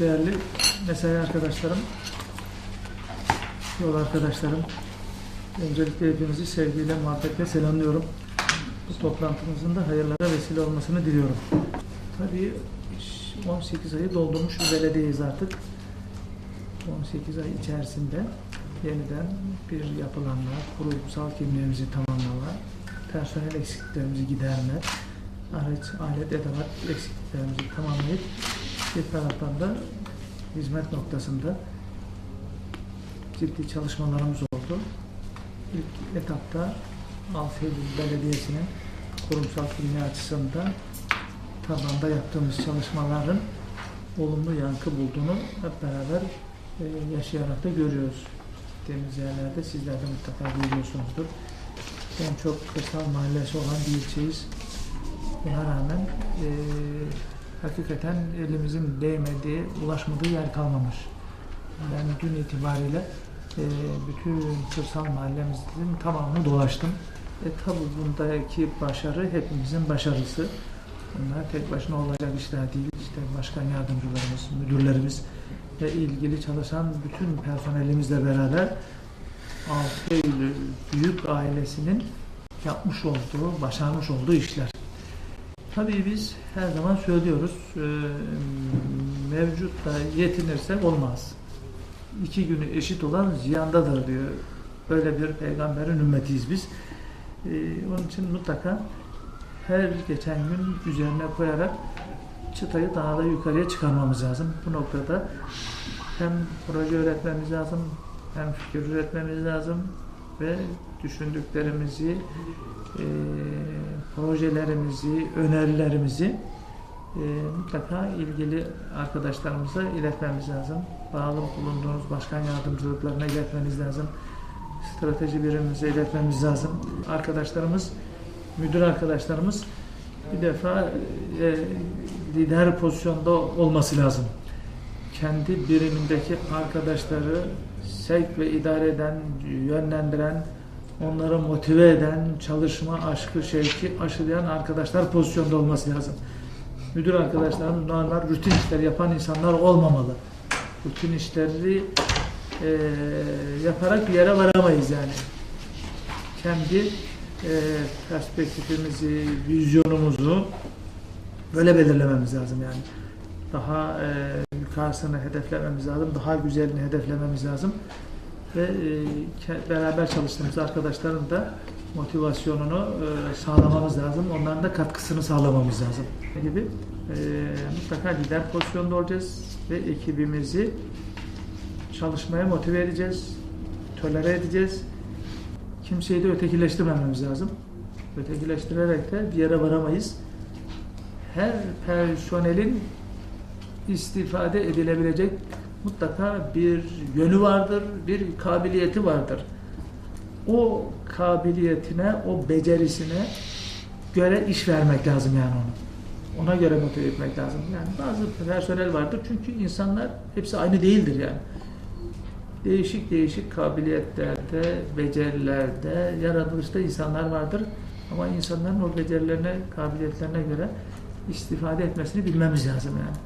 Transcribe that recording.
değerli mesai arkadaşlarım, yol arkadaşlarım, öncelikle hepinizi sevgiyle, muhabbetle selamlıyorum. Bu toplantımızın da hayırlara vesile olmasını diliyorum. Tabii 18 ayı doldurmuş bir belediyeyiz artık. 18 ay içerisinde yeniden bir yapılanma, kurumsal kimliğimizi tamamlama, personel eksikliklerimizi giderme, araç, alet, edevat eksikliklerimizi tamamlayıp bir taraftan da hizmet noktasında ciddi çalışmalarımız oldu. İlk etapta Altıyedir Belediyesi'nin kurumsal kimliği açısından tabanda yaptığımız çalışmaların olumlu yankı bulduğunu hep beraber e, yaşayarak da görüyoruz. Gittiğimiz yerlerde sizler de mutlaka görüyorsunuzdur. En çok kırsal mahallesi olan bir ilçeyiz. Buna rağmen e, hakikaten elimizin değmediği, ulaşmadığı yer kalmamış. Ben dün itibariyle e, bütün kırsal mahallemizin tamamını dolaştım. E tabi bundaki başarı hepimizin başarısı. Bunlar tek başına olacak işler değil. İşte başkan yardımcılarımız, müdürlerimiz ve ilgili çalışan bütün personelimizle beraber Altı Eylül Büyük ailesinin yapmış olduğu, başarmış olduğu işler. Tabii biz her zaman söylüyoruz, e, mevcutla yetinirsek olmaz. İki günü eşit olan ziyandadır diyor. Böyle bir peygamberin ümmetiyiz biz. E, onun için mutlaka her geçen gün üzerine koyarak çıtayı daha da yukarıya çıkarmamız lazım. Bu noktada hem proje üretmemiz lazım, hem fikir üretmemiz lazım ve düşündüklerimizi, e, projelerimizi, önerilerimizi e, mutlaka ilgili arkadaşlarımıza iletmemiz lazım. Bağlı bulunduğunuz başkan yardımcılıklarına iletmeniz lazım. Strateji birimimize iletmemiz lazım. Arkadaşlarımız, müdür arkadaşlarımız bir defa e, lider pozisyonda olması lazım. Kendi birimindeki arkadaşları sevk ve idare eden, yönlendiren, onları motive eden, çalışma aşkı, şevki aşılayan arkadaşlar pozisyonda olması lazım. Müdür arkadaşlarımız normal rutin işler yapan insanlar olmamalı. Rutin işleri e, yaparak bir yere varamayız yani. Kendi e, perspektifimizi, vizyonumuzu böyle belirlememiz lazım yani. Daha e, yukarısını hedeflememiz lazım, daha güzelini hedeflememiz lazım ve e, beraber çalıştığımız arkadaşların da motivasyonunu e, sağlamamız lazım. Onların da katkısını sağlamamız lazım. gibi e, mutlaka lider pozisyonda olacağız ve ekibimizi çalışmaya motive edeceğiz, tolere edeceğiz. Kimseyi de ötekileştirmememiz lazım. Ötekileştirerek de bir yere varamayız. Her personelin istifade edilebilecek mutlaka bir yönü vardır, bir kabiliyeti vardır. O kabiliyetine, o becerisine göre iş vermek lazım yani onu. Ona göre motive etmek lazım. Yani bazı personel vardır çünkü insanlar hepsi aynı değildir yani. Değişik değişik kabiliyetlerde, becerilerde, yaratılışta insanlar vardır. Ama insanların o becerilerine, kabiliyetlerine göre istifade etmesini bilmemiz lazım yani.